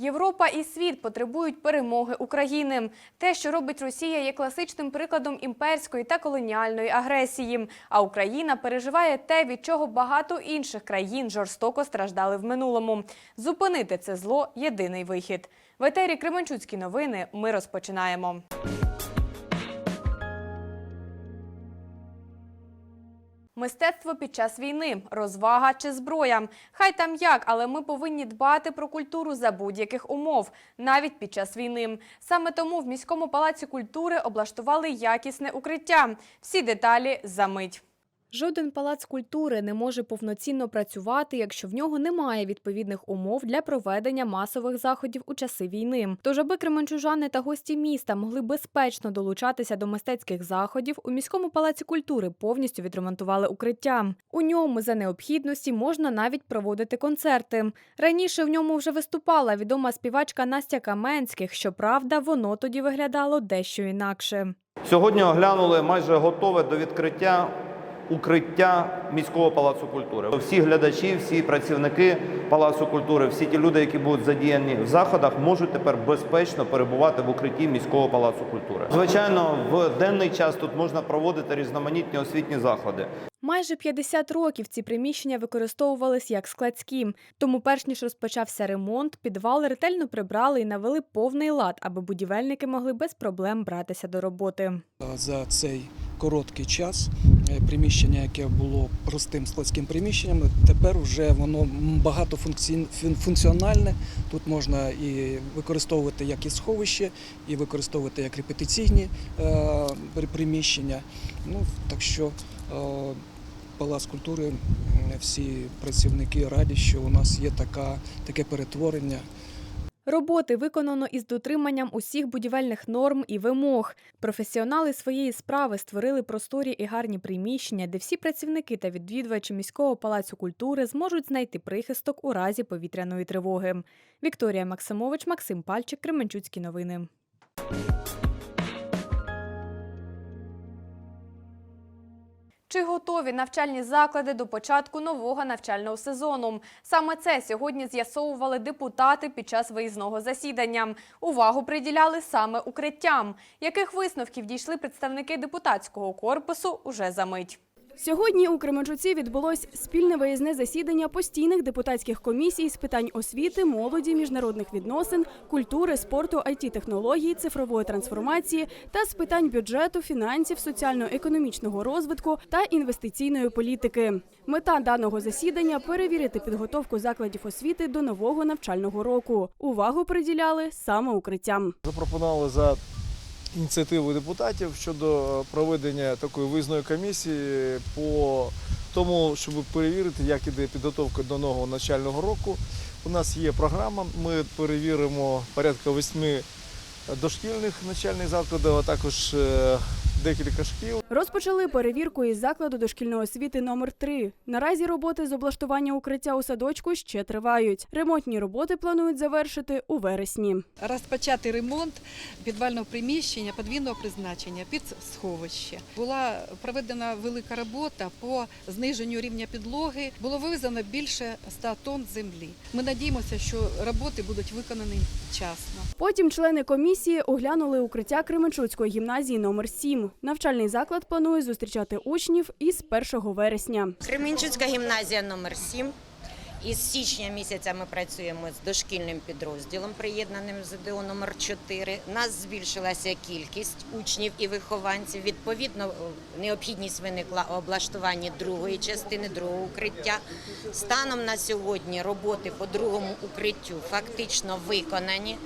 Європа і світ потребують перемоги України. Те, що робить Росія, є класичним прикладом імперської та колоніальної агресії. А Україна переживає те, від чого багато інших країн жорстоко страждали в минулому. Зупинити це зло єдиний вихід. В етері Кременчуцькі новини ми розпочинаємо. Мистецтво під час війни, розвага чи зброя. Хай там як, але ми повинні дбати про культуру за будь-яких умов, навіть під час війни. Саме тому в міському палаці культури облаштували якісне укриття. Всі деталі за мить. Жоден палац культури не може повноцінно працювати, якщо в нього немає відповідних умов для проведення масових заходів у часи війни. Тож, аби кременчужани та гості міста могли безпечно долучатися до мистецьких заходів, у міському палаці культури повністю відремонтували укриття. У ньому за необхідності можна навіть проводити концерти. Раніше в ньому вже виступала відома співачка Настя Каменських. Щоправда, воно тоді виглядало дещо інакше. Сьогодні оглянули майже готове до відкриття укриття міського палацу культури. Всі глядачі, всі працівники палацу культури, всі ті люди, які будуть задіяні в заходах, можуть тепер безпечно перебувати в укритті міського палацу культури. Звичайно, в денний час тут можна проводити різноманітні освітні заходи. Майже 50 років ці приміщення використовувались як складські. Тому, перш ніж розпочався ремонт, підвал ретельно прибрали і навели повний лад, аби будівельники могли без проблем братися до роботи. за цей короткий час приміщення, яке було простим складським приміщенням, тепер вже воно багатофункціональне. Тут можна і використовувати як і сховище, і використовувати як репетиційні е, приміщення. Ну, так що е, Палац культури, всі працівники раді, що у нас є така, таке перетворення. Роботи виконано із дотриманням усіх будівельних норм і вимог. Професіонали своєї справи створили просторі і гарні приміщення, де всі працівники та відвідувачі міського палацу культури зможуть знайти прихисток у разі повітряної тривоги. Вікторія Максимович, Максим Пальчик, Кременчуцькі новини. Чи готові навчальні заклади до початку нового навчального сезону? Саме це сьогодні з'ясовували депутати під час виїзного засідання. Увагу приділяли саме укриттям. Яких висновків дійшли представники депутатського корпусу уже за мить. Сьогодні у Кременчуці відбулось спільне виїзне засідання постійних депутатських комісій з питань освіти, молоді, міжнародних відносин, культури, спорту, it технологій, цифрової трансформації та з питань бюджету, фінансів, соціально-економічного розвитку та інвестиційної політики. Мета даного засідання перевірити підготовку закладів освіти до нового навчального року. Увагу приділяли саме укриттям. запропонували за ініціативою депутатів щодо проведення такої виїзної комісії по тому, щоб перевірити, як іде підготовка до нового навчального року. У нас є програма. Ми перевіримо порядка восьми дошкільних навчальних закладів, а також е, декілька шкіл. Розпочали перевірку із закладу дошкільної освіти номер 3 Наразі роботи з облаштування укриття у садочку ще тривають. Ремонтні роботи планують завершити у вересні. розпочати ремонт підвального приміщення подвійного призначення під сховище. Була проведена велика робота по зниженню рівня підлоги. Було вивезено більше 100 тонн землі. Ми надіємося, що роботи будуть виконані вчасно. Потім члени комісії оглянули укриття Кременчуцької гімназії номер 7 Навчальний заклад планує зустрічати учнів із 1 вересня. Кременчуцька гімназія номер 7 Із січня місяця ми працюємо з дошкільним підрозділом, приєднаним ЗДО номер 4 У нас збільшилася кількість учнів і вихованців. Відповідно, необхідність виникла у облаштуванні другої частини, другого укриття. Станом на сьогодні роботи по другому укриттю фактично виконані.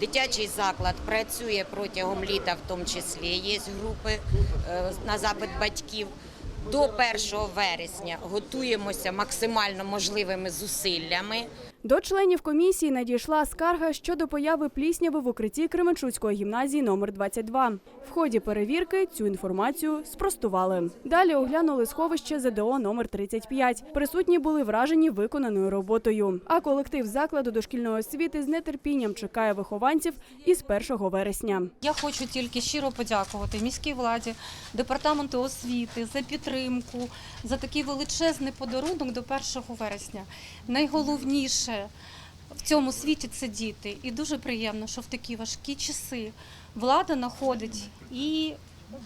Дитячий заклад працює протягом літа, в тому числі є групи е, на запит батьків. До 1 вересня готуємося максимально можливими зусиллями. До членів комісії надійшла скарга щодо появи плісняви в укритті Кременчуцької гімназії номер 22 В ході перевірки цю інформацію спростували. Далі оглянули сховище ЗДО номер 35 Присутні були вражені виконаною роботою. А колектив закладу дошкільної освіти з нетерпінням чекає вихованців із 1 вересня. Я хочу тільки щиро подякувати міській владі, департаменту освіти за підтримку, за такий величезний подарунок до 1 вересня. Найголовніше в цьому світі це діти. І дуже приємно, що в такі важкі часи влада знаходить і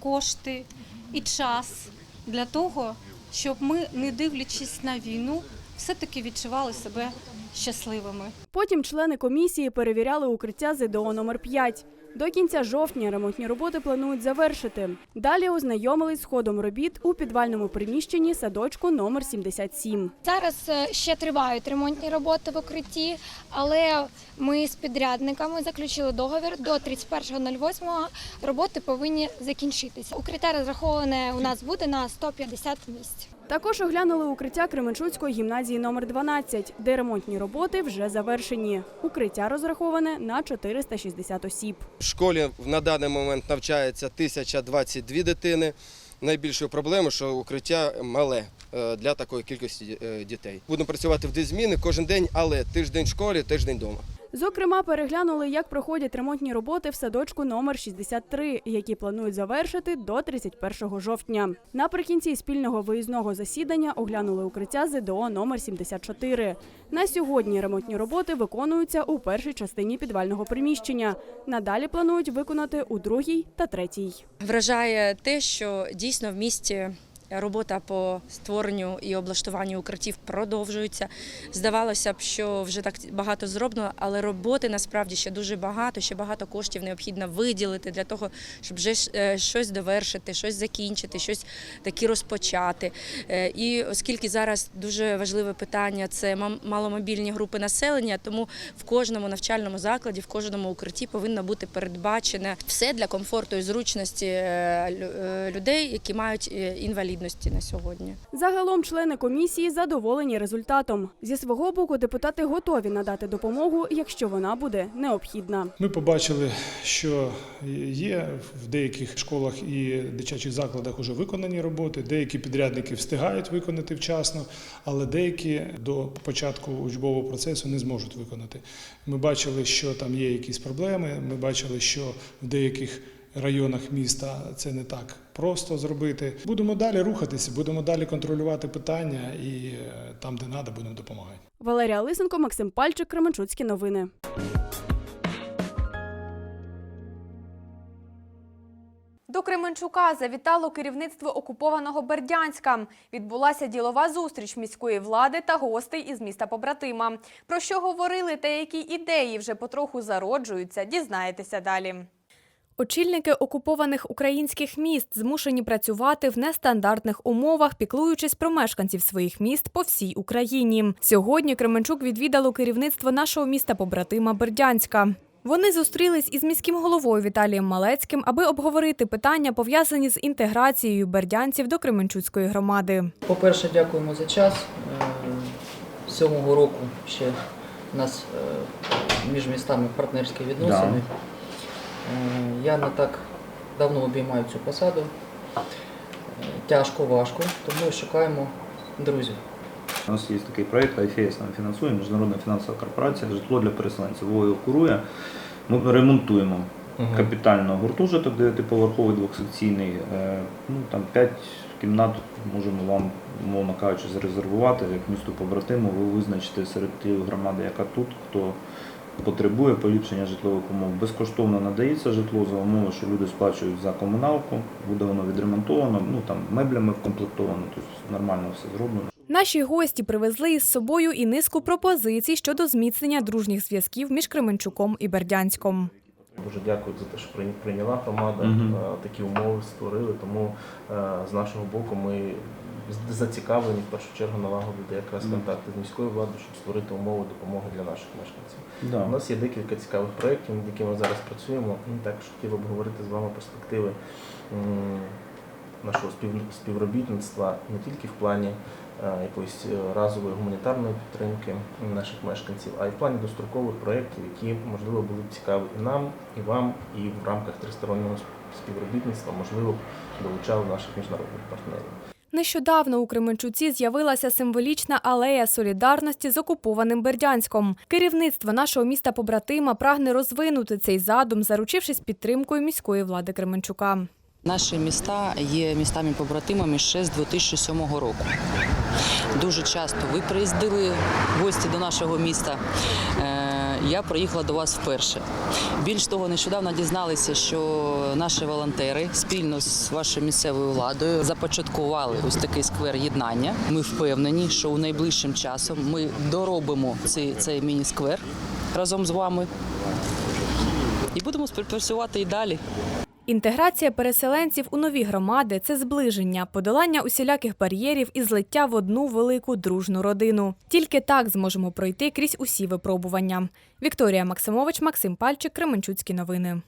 кошти, і час для того, щоб ми, не дивлячись на війну, все-таки відчували себе щасливими. Потім члени комісії перевіряли укриття ЗДО номер 5 До кінця жовтня ремонтні роботи планують завершити. Далі ознайомились з ходом робіт у підвальному приміщенні садочку номер 77. Зараз е, ще тривають ремонтні роботи в укритті, але ми з підрядниками заключили договір до 31.08. Роботи повинні закінчитися. Укриття розраховане у нас буде на 150 місць. Також оглянули укриття Кременчуцької гімназії номер 12, де ремонтні роботи вже завершені. Укриття розраховане на 460 осіб. В школі на даний момент навчається 1022 дитини. Найбільшою проблемою, що укриття мале е, для такої кількості е, дітей. Будемо працювати в дві зміни кожен день, але тиждень в школі, тиждень вдома. Зокрема, переглянули, як проходять ремонтні роботи в садочку номер 63, які планують завершити до 31 жовтня. Наприкінці спільного виїзного засідання оглянули укриття ЗДО номер 74. На сьогодні ремонтні роботи виконуються у першій частині підвального приміщення. Надалі планують виконати у другій та третій. Вражає те, що дійсно в місті робота по створенню і облаштуванню укриттів продовжується. Здавалося б, що вже так багато зроблено, але роботи насправді ще дуже багато, ще багато коштів необхідно виділити для того, щоб вже е, щось довершити, щось закінчити, щось таки розпочати. Е, І оскільки зараз дуже важливе питання це маломобільні групи населення, тому в кожному навчальному закладі, в кожному укритті повинно бути передбачене все для комфорту і зручності е, лю- людей, які мають е, інвалідності на сьогодні. Загалом члени комісії задоволені результатом. Зі свого боку, депутати готові надати допомогу, якщо вона буде необхідна. Ми побачили, що є в деяких школах і дитячих закладах вже виконані роботи, деякі підрядники встигають виконати вчасно, але деякі до початку учбового процесу не зможуть виконати. Ми бачили, що там є якісь проблеми. Ми бачили, що в деяких районах міста це не так просто зробити. Будемо далі рухатися, будемо далі контролювати питання і е, там, де треба, будемо допомагати. Валерія Лисенко, Максим Пальчик, Кременчуцькі новини. До Кременчука завітало керівництво окупованого Бердянська. Відбулася ділова зустріч міської влади та гостей із міста побратима. Про що говорили та які ідеї вже потроху зароджуються, дізнаєтеся далі. Очільники окупованих українських міст змушені працювати в нестандартних умовах, піклуючись про мешканців своїх міст по всій Україні. Сьогодні Кременчук відвідало керівництво нашого міста побратима Бердянська. Вони зустрілись із міським головою Віталієм Малецьким, аби обговорити питання, пов'язані з інтеграцією бердянців до Кременчуцької громади. По-перше, дякуємо за час. Е, сьомого року ще у нас е, між містами партнерські відносини. Е, Я не так давно обіймаю цю посаду. Е, Тяжко, важко, тому шукаємо друзів. У нас є такий проєкт IFS нам фінансує, Міжнародна фінансова корпорація, житло для переселенців. Його курує. Ми ремонтуємо капітально гуртожиток дев'ятиповерховий двохсекційний. Е, Ну, там 5 кімнат можемо вам, умовно кажучи, зарезервувати як місту побратиму. Ви визначите серед тієї громади, яка тут, хто потребує поліпшення житлових умов. Безкоштовно надається житло за умови, що люди сплачують за комуналку, буде воно відремонтовано, ну там меблями вкомплектовано, тобто нормально все зроблено. Наші гості привезли із собою і низку пропозицій щодо зміцнення дружніх зв'язків між Кременчуком і Бердянськом. Дуже дякую за те, що прийняла громада, е, такі умови створили. Тому е, з нашого боку ми зацікавлені в першу чергу налагодити якраз контакти з міською владою, щоб створити умови допомоги для наших мешканців. Да. У нас є декілька цікавих проєктів, над якими ми зараз працюємо. Ну, також хотів обговорити з вами перспективи нашого спів- співробітництва не тільки в плані е, якоїсь е, разової гуманітарної підтримки наших мешканців, а й в плані дострокових проєктів, які можливо були б цікаві і нам, і вам, і в рамках тристороннього співробітництва можливо б долучали наших міжнародних партнерів. Нещодавно у Кременчуці з'явилася символічна алея солідарності з окупованим Бердянськом. Керівництво нашого міста побратима прагне розвинути цей задум, заручившись підтримкою міської влади Кременчука. Наші міста є містами-побратимами ще з 2007 року. дуже часто. Ви приїздили гості до нашого міста. Я приїхала до вас вперше. Більш того, нещодавно дізналися, що наші волонтери спільно з вашою місцевою владою започаткували ось такий сквер єднання. Ми впевнені, що у найближчим часом ми доробимо цей, цей міні-сквер разом з вами і будемо співпрацювати і далі. Інтеграція переселенців у нові громади це зближення, подолання усіляких бар'єрів і злиття в одну велику дружну родину. Тільки так зможемо пройти крізь усі випробування. Вікторія Максимович, Максим Пальчик, Кременчуцькі новини.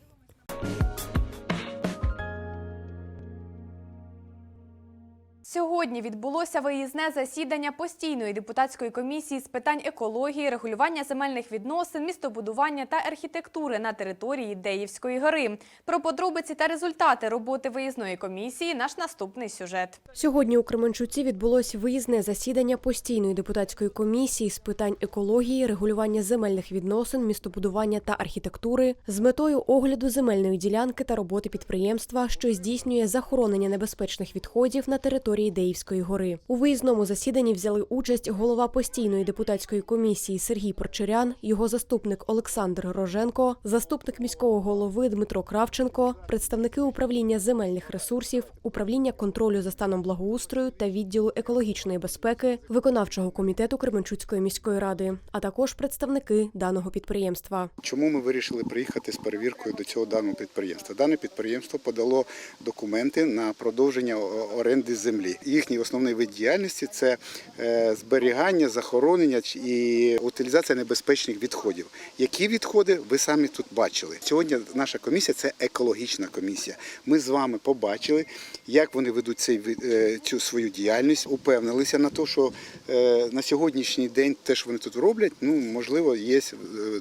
Сьогодні відбулося виїзне засідання постійної депутатської комісії з питань екології, регулювання земельних відносин, містобудування та архітектури на території Деївської гори. Про подробиці та результати роботи виїзної комісії наш наступний сюжет. Сьогодні у Кременчуці відбулось виїзне засідання постійної депутатської комісії з питань екології, регулювання земельних відносин, містобудування та архітектури з метою огляду земельної ділянки та роботи підприємства, що здійснює захоронення небезпечних відходів на території Деївської гори. У виїзному засіданні взяли участь голова постійної депутатської комісії Сергій Прочерян, його заступник Олександр Роженко, заступник міського голови Дмитро Кравченко, представники управління земельних ресурсів, управління контролю за станом благоустрою та відділу екологічної безпеки, виконавчого комітету Кременчуцької міської ради, а також представники даного підприємства. Чому ми вирішили приїхати з перевіркою до цього даного підприємства? Дане підприємство подало документи на продовження оренди землі. Їхній основний вид діяльності це е, зберігання, захоронення і утилізація небезпечних відходів. Які відходи ви самі тут бачили? Сьогодні наша комісія це екологічна комісія. Ми з вами побачили, як вони ведуть цей е, цю свою діяльність, упевнилися на те, що е, на сьогоднішній день те, що вони тут роблять, ну можливо, є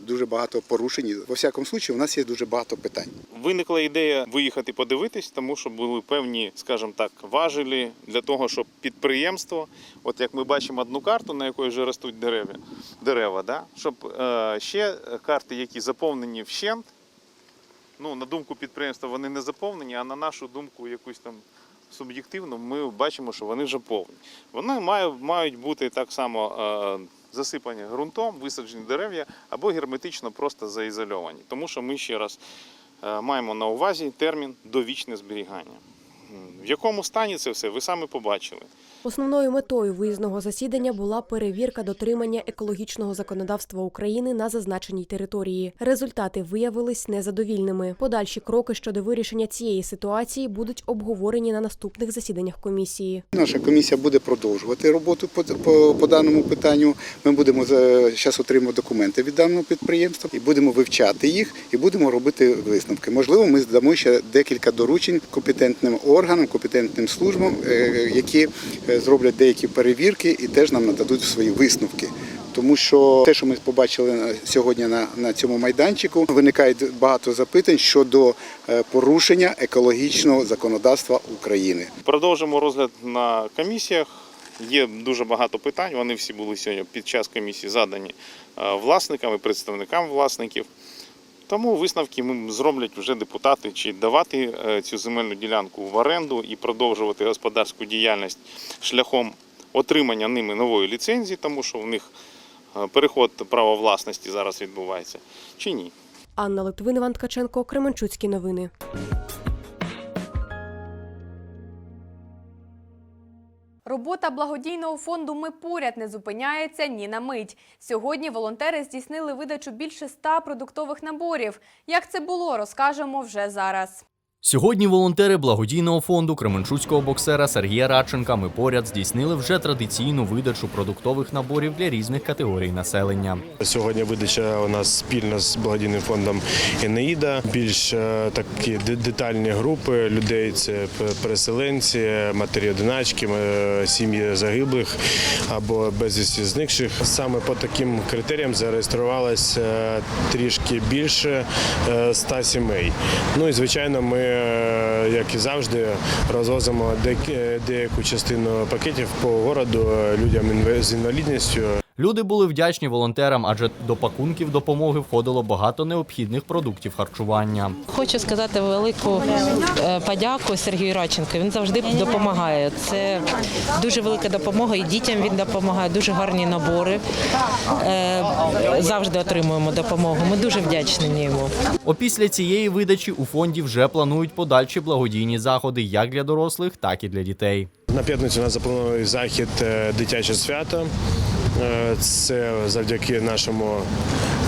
дуже багато порушень. Во всякому случаї, у нас є дуже багато питань. Виникла ідея виїхати подивитись, тому що були певні, скажімо так, важелі для того, щоб підприємство, от як ми бачимо одну карту, на якій вже ростуть дерева, дерева да? щоб е, ще карти, які заповнені вщент, ну, на думку підприємства, вони не заповнені, а на нашу думку, якусь там суб'єктивну, ми бачимо, що вони вже повні. Вони мають, мають бути так само е, засипані ґрунтом, висаджені дерев'я або герметично просто заізольовані. Тому що ми ще раз е, маємо на увазі термін довічне зберігання. В якому стані це все, ви самі побачили. Основною метою виїзного засідання була перевірка дотримання екологічного законодавства України на зазначеній території. Результати виявились незадовільними. Подальші кроки щодо вирішення цієї ситуації будуть обговорені на наступних засіданнях комісії. Наша комісія буде продовжувати роботу по, по, по даному питанню. Ми будемо зараз отримувати документи від даного підприємства і будемо вивчати їх і будемо робити висновки. Можливо, ми здамо ще декілька доручень компетентним органам, компетентним службам, е, які е, зроблять деякі перевірки і теж нам нададуть свої висновки. Тому що те, що ми побачили сьогодні на, на цьому майданчику, виникає багато запитань щодо е, порушення екологічного законодавства України. Продовжимо розгляд на комісіях. Є дуже багато питань. Вони всі були сьогодні під час комісії задані е, власникам і представникам власників. Тому висновки ми зроблять вже депутати, чи давати е, цю земельну ділянку в оренду і продовжувати господарську діяльність шляхом отримання ними нової ліцензії, тому що в них е, переход права власності зараз відбувається, чи ні. Анна Литвин, Іван Ткаченко, Кременчуцькі новини. Робота благодійного фонду Ми поряд не зупиняється ні на мить. Сьогодні волонтери здійснили видачу більше ста продуктових наборів. Як це було, розкажемо вже зараз. Сьогодні волонтери благодійного фонду Кременчуцького боксера Сергія Радченка ми поряд здійснили вже традиційну видачу продуктових наборів для різних категорій населення. Сьогодні видача у нас спільно з благодійним фондом Енеїда. Більш е, такі детальні групи людей це переселенці, матері одиначки, е, сім'ї загиблих або безвісті зникших. Саме по таким критеріям зареєструвалося е, трішки більше 100 сімей. Ну і звичайно, ми, як і завжди, розвозимо дек- деяку частину пакетів по городу е, людям з інвалідністю. Люди були вдячні волонтерам, адже до пакунків допомоги входило багато необхідних продуктів харчування. Хочу сказати велику е, подяку Сергію Радченко. Він завжди допомагає. Це дуже велика допомога, і дітям він допомагає. Дуже гарні набори. Е, Завжди отримуємо допомогу. Ми дуже вдячні йому. Опісля цієї видачі у фонді вже планують подальші благодійні заходи як для дорослих, так і для дітей. На п'ятницю у нас запланований захід е, дитяче свято. Е, Це завдяки нашому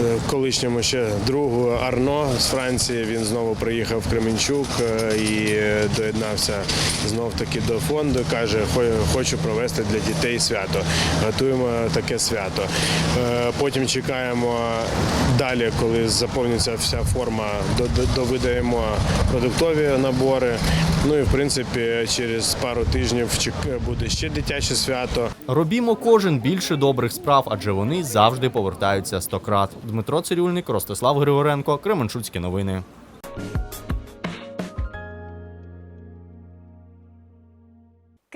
е, колишньому ще другу Арно з Франції. Він знову приїхав в Кременчук е, і доєднався знов таки до фонду. каже, хочу провести для дітей свято. Готуємо таке свято. Потім чекаємо далі, коли заповниться вся форма, до- до- довидаємо продуктові набори. Ну і в принципі через пару тижнів буде ще дитяче свято. Робімо кожен більше добрих справ, адже вони завжди повертаються стократ. Дмитро Цирюльник, Ростислав Григоренко, Кременчуцькі новини.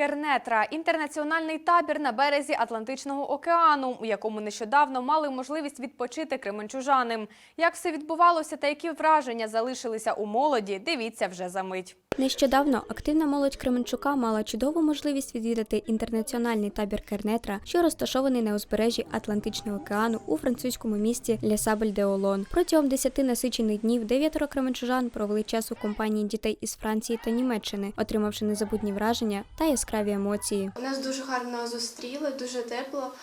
Кернетра інтернаціональний табір на березі Атлантичного океану, у якому нещодавно мали можливість відпочити кременчужани. Як все відбувалося та які враження залишилися у молоді, дивіться вже за мить. Нещодавно активна молодь Кременчука мала чудову можливість відвідати інтернаціональний табір Кернетра, що розташований на узбережжі Атлантичного океану у французькому місті Лесабль де Олон. Протягом 10 насичених днів дев'ятеро кременчужан провели час у компанії дітей із Франції та Німеччини, отримавши незабутні враження та яскраві емоції. Нас дуже гарно зустріли, дуже тепло,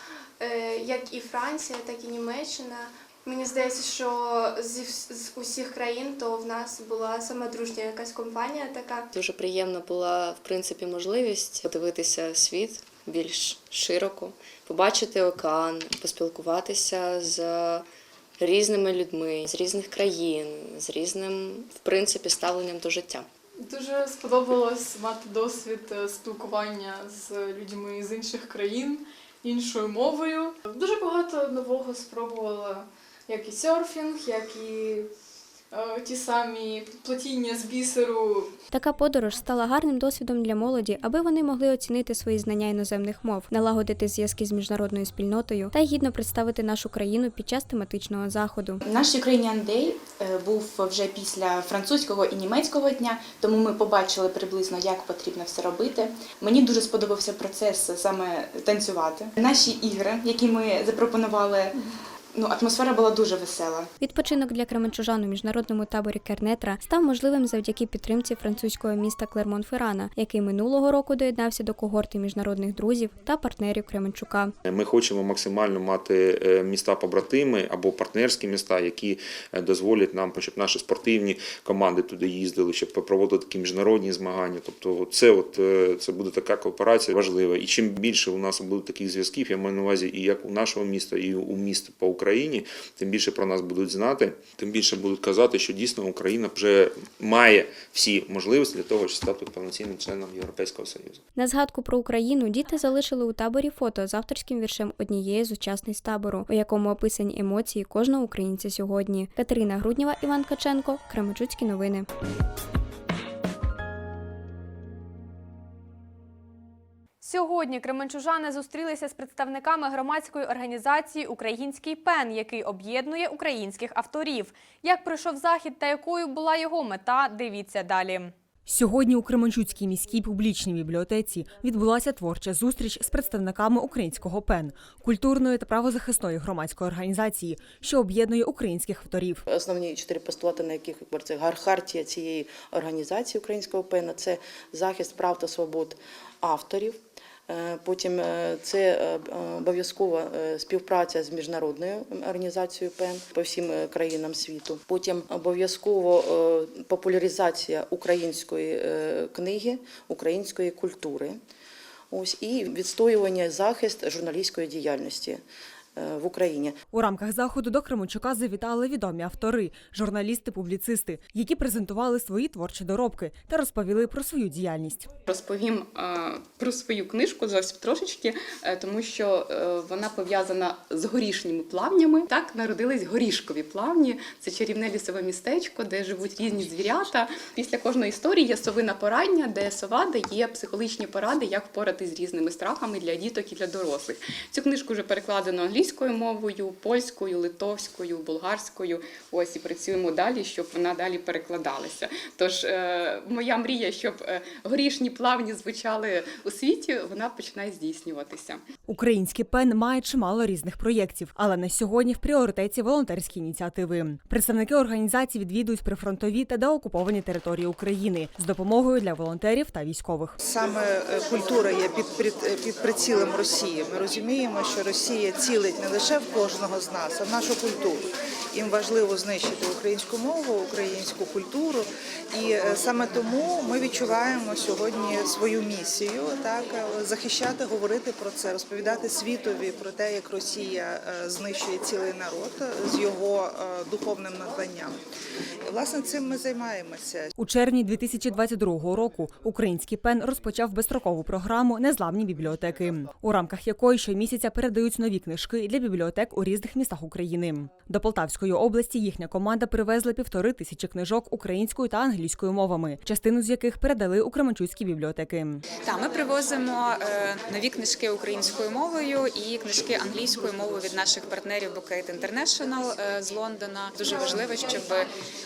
е, як і Франція, так і Німеччина. Мені здається, що з усіх країн то в нас була саме дружня якась компанія така. Дуже приємна була в принципі можливість подивитися світ більш широко, побачити океан, поспілкуватися з різними людьми з різних країн, з різним в принципі ставленням до життя. Дуже сподобалось мати досвід е, спілкування з людьми з інших країн, іншою мовою. Дуже багато нового спробувала, як і серфінг, як і ті самі плетіння з бісеру. Така подорож стала гарним досвідом для молоді, аби вони могли оцінити свої знання іноземних мов, налагодити зв'язки з міжнародною спільнотою та гідно представити нашу країну під час тематичного заходу. Наш Ukrainian Day е, був вже після французького і німецького дня, тому ми побачили приблизно, як потрібно все робити. Мені дуже сподобався процес саме танцювати. Наші ігри, які ми запропонували, ну атмосфера була дуже весела. Відпочинок для кременчужан у міжнародному таборі Кернетра став можливим завдяки підтримці французького міста Клермон-Феррана, який минулого року доєднався до когорти міжнародних друзів та партнерів Кременчука. Ми хочемо максимально мати е, міста побратими або партнерські міста, які е, дозволять нам, щоб наші спортивні команди туди їздили, щоб проводити такі міжнародні змагання. Тобто, це от е, це буде така кооперація важлива. І чим більше у нас буде таких зв'язків, я маю на увазі і як у нашого міста, і у міст по Україні, тим більше про нас будуть знати, тим більше будуть казати, що дійсно Україна вже має всі можливості для того, щоб стати повноцінним членом Європейського Союзу. На згадку про Україну діти залишили у таборі фото з авторським віршем однієї з учасниць табору, у якому описані емоції кожного українця сьогодні. Катерина Груднєва, Іван Каченко, Кременчуцькі новини. Сьогодні кременчужани зустрілися з представниками громадської організації Український пен, який об'єднує українських авторів. Як пройшов захід та якою була його мета, дивіться далі. Сьогодні у Кременчуцькій міській публічній бібліотеці відбулася творча зустріч з представниками українського ПЕН культурної та правозахисної громадської організації, що об'єднує українських авторів. Основні чотири постулати, на яких це хартія цієї організації українського ПЕНа, це захист прав та свобод авторів. Е, Потім е, це е, обов'язкова співпраця з міжнародною організацією ПЕН по всім країнам світу. Потім обов'язково популяризація української книги, української культури. Ось і відстоювання захист журналістської діяльності. В Україні. У рамках заходу до Кременчука завітали відомі автори, журналісти, публіцисти, які презентували свої творчі доробки та розповіли про свою діяльність. Розповім е, про свою книжку зовсім трошечки, е, тому що е, вона пов'язана з горішніми плавнями. Так народились горішкові плавні. Це чарівне лісове містечко, де живуть різні звірята. Після кожної історії є совина порадня, де сова дає психологічні поради, як впоратись з різними страхами для діток і для дорослих. Цю книжку вже перекладено англійською мовою, польською, литовською, болгарською. Ось і працюємо далі, щоб вона далі перекладалася. Тож е, моя мрія, щоб е, горішні плавні звучали у світі, вона починає здійснюватися. Український пен має чимало різних проєктів, але на сьогодні в пріоритеті волонтерські ініціативи. Представники організації відвідують прифронтові та деокуповані території України з допомогою для волонтерів та військових. Саме е, культура є під, під, під прицілом Росії. Ми розуміємо, що Росія цілить не лише в кожного з нас, а в нашу культуру. Їм важливо знищити українську мову, українську культуру, і е, саме тому ми відчуваємо сьогодні свою місію, так е, захищати, говорити про це, розповідати світові про те, як Росія е, знищує цілий народ з його духовним надбанням. Власне цим ми займаємося. У червні 2022 року український пен розпочав безстрокову програму Незламні бібліотеки, у рамках якої щомісяця передають нові книжки для бібліотек у різних містах України. До Полтавської області їхня команда привезла півтори тисячі книжок українською та англійською мовами, частину з яких передали у Кременчуцькі бібліотеки. Так, ми привозимо е, нові книжки українською мовою і книжки англійською мовою від наших партнерів International е, з Лондона. Дуже важливо, щоб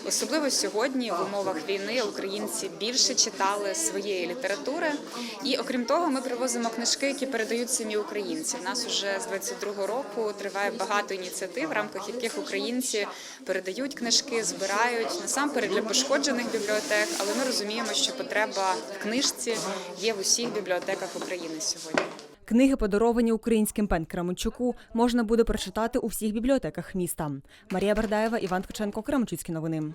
особливо сьогодні в умовах війни українці більше читали своєї літератури. І окрім того, ми привозимо книжки, які передають самі українці. У нас уже з 22 року триває багато ініціатив, в рамках яких українці передають книжки, збирають насамперед для пошкоджених бібліотек. Але ми розуміємо, що потреба в книжці є в усіх бібліотеках України сьогодні. Книги, подаровані українським пен Кременчуку, можна буде прочитати у всіх бібліотеках міста. Марія Бердаєва, Іван Ткаченко, Кременчуцькі новини.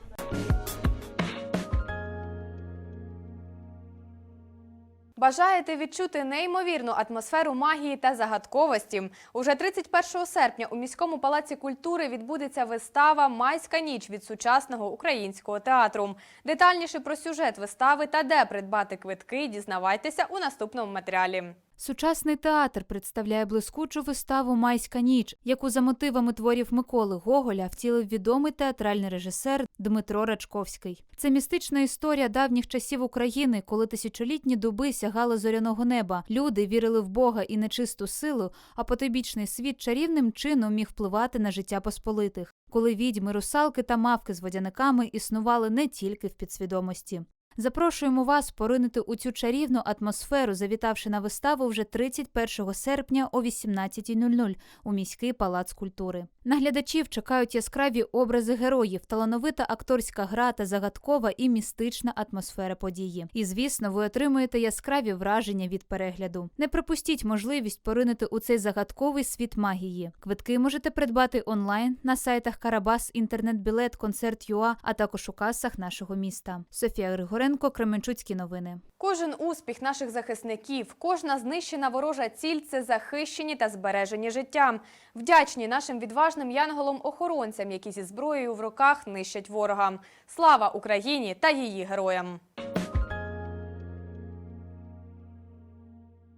Бажаєте відчути неймовірну атмосферу магії та загадковості? Уже 31 серпня у міському палаці культури відбудеться вистава Майська ніч від сучасного українського театру. Детальніше про сюжет вистави та де придбати квитки дізнавайтеся у наступному матеріалі. Сучасний театр представляє блискучу виставу Майська ніч, яку за мотивами творів Миколи Гоголя втілив відомий театральний режисер Дмитро Рачковський. Це містична історія давніх часів України, коли тисячолітні дуби сягали зоряного неба. Люди вірили в Бога і нечисту силу, а потойбічний світ чарівним чином міг впливати на життя посполитих, коли відьми, русалки та мавки з водяниками існували не тільки в підсвідомості. Запрошуємо вас поринути у цю чарівну атмосферу, завітавши на виставу вже 31 серпня о 18.00 у міський палац культури. Наглядачів чекають яскраві образи героїв, талановита акторська гра та загадкова і містична атмосфера події. І звісно, ви отримуєте яскраві враження від перегляду. Не пропустіть можливість поринути у цей загадковий світ магії. Квитки можете придбати онлайн на сайтах Карабас, інтернет-білет, концерт ЮА, а також у касах нашого міста. Софія Григоренко, Кременчуцькі новини. Кожен успіх наших захисників, кожна знищена ворожа ціль це захищені та збережені життя. Вдячні нашим відважним янголам-охоронцям, які зі зброєю в руках нищать ворога. Слава Україні та її героям!